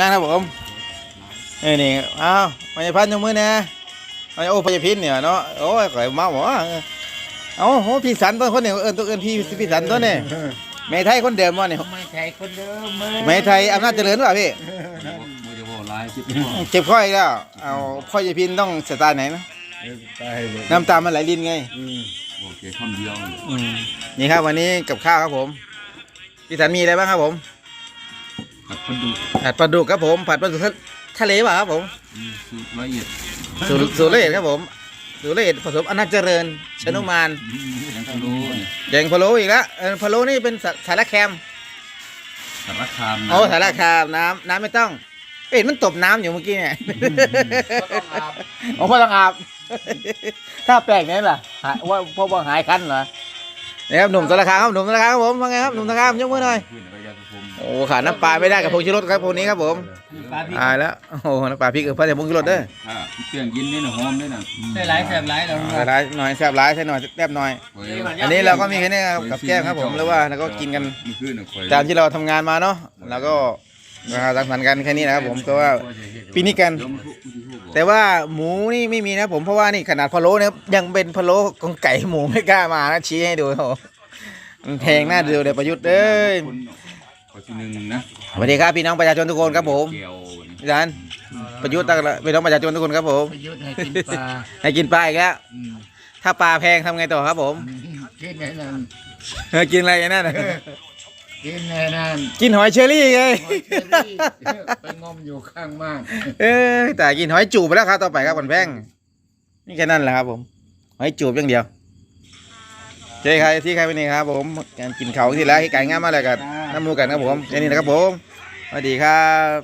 งานครับผมนี่นี่อ้าวพยาพันธ์ยกมือนะไอ้โอ้พยาพินเนี่ยเนาะโอ้ยข่อยเมาหมอเอ้าโหพี่สันตัวคนเนี่ยเอิญตัวเอิญพี่พี่สันตัวเนี่ยแม่ไทยคนเดิมวะเนี่ยไม่ใช่คนเดิมไหมแม่ไทยอำนาจเจริญหรือเปล่าพี่โมจะบอกลายคิดเจ็บข้ออีกแล้วเอาพ่อยาพินต้องสไตล์ไหนนะตายเลยน้ำตามันไหลลินไงอืมโอเคคำเดียวอืมนี่ครับวันนี้กับข้าวครับผมพี่สันมีอะไรบ้างครับผม ผัดปลาดุกผัดปลาดุกครับผมผัดปลาดุกทะเลเปล่าครับผมสูตรละเอียดสูตรสูตรละเอียดครับผมสูตรละเอียดผสมอำนาจเจริญชนุมานยังทะลุเนี่ยแกงพะโล้อีกแล้วเออพะโล้นี่เป็นสาสาระแคมสารคามโอ้สาระคามน้ำน้ำไม่ต้องเอ๊ะมันตบน้ำอยู่เมื่อกี้เนี่ยก็ต้องอาบโอ้พ่อต้องอาบถ้าแปลกเนี่ยล่ะหาว่าพ่อว่าหายคันเหรอนี่ครับหนุ่มสารคามครับหนุ่มสารคามครับผมว่าไงครับหนุ่มสารคามยกมือหน่อย ขึ้นแล้ วก็ยาสุพมโอ้ขาดน้ำปลาไม่ได้กับพงชูรสครับพวกนี้ครับผมปลาพริกตายแล้วโอ้โหน้ำปลาพริกเออพระเจ้าพงชูรสเด้อถ้าเปรี้ยงยินนี่นะหอมด้วยนะได้หลายแสบหลายเราใส่ร้ายหน่อยแซ่บร้ายใส่หน่อยแซ่บหน่อย อันนี้เราก็มีแค่นี้ครับกับแก้มครับผมแล้วว่าแล้วก็กินกันมีขึ้นนะคอยตามที่เราทำงานมาเนาะแล้วก็มาสังสรรค์กันแค่นี้นะครับผมเพราะว่าปีนี้กัน แต่ว่าหมูนี่ไม่มีนะผมเพราะว่านี่ขนาดพะโล้เนี่ยยังเป็นพะโล้ของไก่หมูไม่กล้ามานะชี้ให้ดูโอ้โหมันแพงหน้าดูเดี๋ยวประยุทธ์เอ้ย ขอทีหนึ่งนะสวัสดีครับพี่น้องประชาชนทุกคนครับผมเกี่ยวนี่อาจารย์ประยุทธ์ตั้งแต่พี่น้องประชาชนทุกคนครับผม ประยุทธ์ให้กินปลาให้กินปลาอีกแล้วอืมถ้าปลาแพงทำไงต่อครับผมกินไอ้นั่นเออกินอะไรกันนั่นน่ะกินไอ้นั่นกินหอยเชอรี่ไงหอยเชอรี่ไปงมอยู่ข้างบ้านเออแต่กินหอยจูบไปแล้วครับต่อไปครับคนแพงนี่แค่นั้นแหละครับผมหอยจูบอย่างเดียวเจ๊ใครที่ใครเป็นนี่ครับผมการกินเขาวที่แล้วที่ไก่ง่ายมากเลยกัน น้ำมูกันครับผมแค่นี้นะครับผมสวัสดีครับ